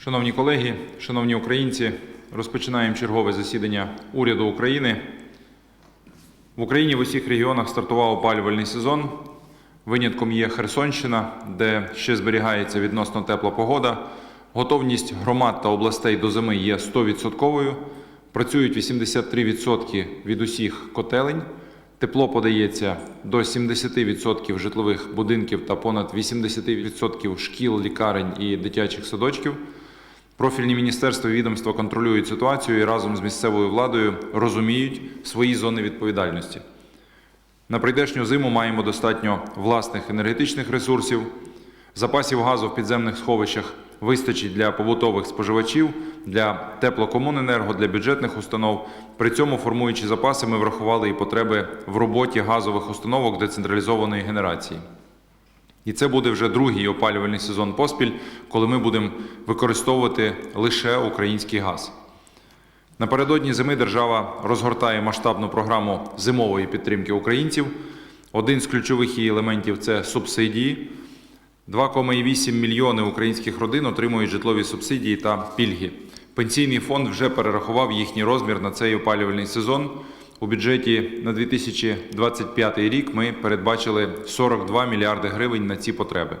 Шановні колеги, шановні українці, розпочинаємо чергове засідання уряду України. В Україні в усіх регіонах стартував опалювальний сезон. Винятком є Херсонщина, де ще зберігається відносно тепла погода. Готовність громад та областей до зими є 100%. Працюють 83% від усіх котелень. Тепло подається до 70% житлових будинків та понад 80% шкіл, лікарень і дитячих садочків. Профільні міністерства і відомства контролюють ситуацію і разом з місцевою владою розуміють свої зони відповідальності. На прийдешню зиму маємо достатньо власних енергетичних ресурсів. Запасів газу в підземних сховищах вистачить для побутових споживачів, для теплокомуненерго, для бюджетних установ. При цьому, формуючи запаси, ми врахували і потреби в роботі газових установок децентралізованої генерації. І це буде вже другий опалювальний сезон поспіль, коли ми будемо використовувати лише український газ. Напередодні зими держава розгортає масштабну програму зимової підтримки українців. Один з ключових її елементів це субсидії. 2,8 мільйони українських родин отримують житлові субсидії та пільги. Пенсійний фонд вже перерахував їхній розмір на цей опалювальний сезон. У бюджеті на 2025 рік ми передбачили 42 мільярди гривень на ці потреби.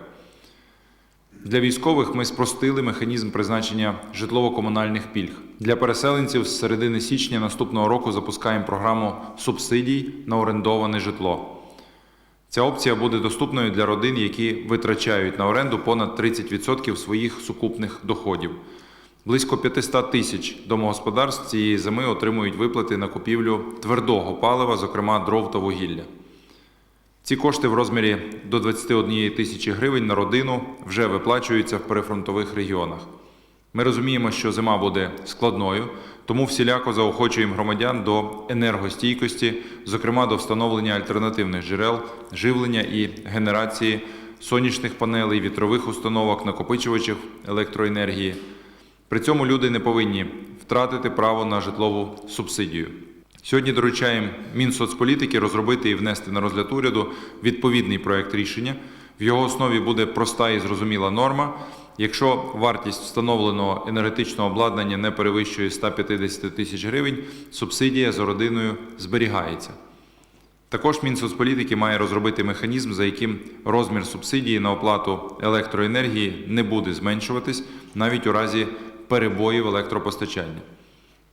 Для військових ми спростили механізм призначення житлово-комунальних пільг. Для переселенців з середини січня наступного року запускаємо програму субсидій на орендоване житло. Ця опція буде доступною для родин, які витрачають на оренду понад 30% своїх сукупних доходів. Близько 500 тисяч домогосподарств цієї зими отримують виплати на купівлю твердого палива, зокрема дров та вугілля. Ці кошти в розмірі до 21 тисячі гривень на родину вже виплачуються в перефронтових регіонах. Ми розуміємо, що зима буде складною, тому всіляко заохочуємо громадян до енергостійкості, зокрема до встановлення альтернативних джерел, живлення і генерації сонячних панелей, вітрових установок, накопичувачів електроенергії. При цьому люди не повинні втратити право на житлову субсидію. Сьогодні доручаємо Мінсоцполітики розробити і внести на розгляд уряду відповідний проект рішення. В його основі буде проста і зрозуміла норма. Якщо вартість встановленого енергетичного обладнання не перевищує 150 тисяч гривень, субсидія за родиною зберігається. Також Мінсоцполітики має розробити механізм, за яким розмір субсидії на оплату електроенергії не буде зменшуватись навіть у разі перебоїв електропостачання.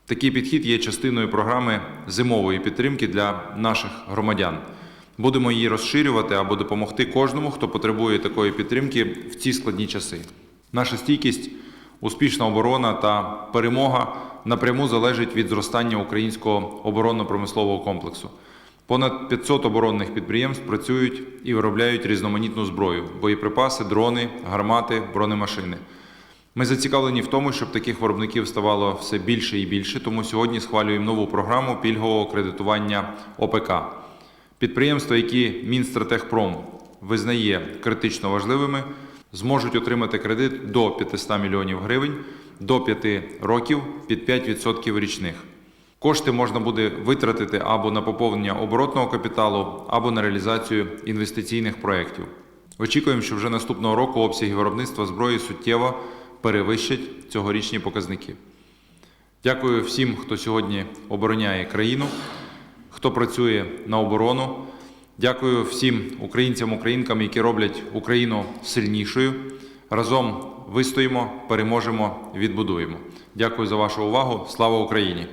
Такий підхід є частиною програми зимової підтримки для наших громадян. Будемо її розширювати або допомогти кожному, хто потребує такої підтримки в ці складні часи. Наша стійкість, успішна оборона та перемога напряму залежить від зростання українського оборонно-промислового комплексу. Понад 500 оборонних підприємств працюють і виробляють різноманітну зброю: боєприпаси, дрони, гармати, бронемашини. Ми зацікавлені в тому, щоб таких виробників ставало все більше і більше, тому сьогодні схвалюємо нову програму пільгового кредитування ОПК. Підприємства, які Мінстратегпром визнає критично важливими, зможуть отримати кредит до 500 мільйонів гривень до 5 років під 5% річних. Кошти можна буде витратити або на поповнення оборотного капіталу, або на реалізацію інвестиційних проєктів. Очікуємо, що вже наступного року обсяги виробництва зброї суттєво перевищать цьогорічні показники. Дякую всім, хто сьогодні обороняє країну, хто працює на оборону. Дякую всім українцям, українкам, які роблять Україну сильнішою. Разом вистоїмо, переможемо, відбудуємо. Дякую за вашу увагу. Слава Україні!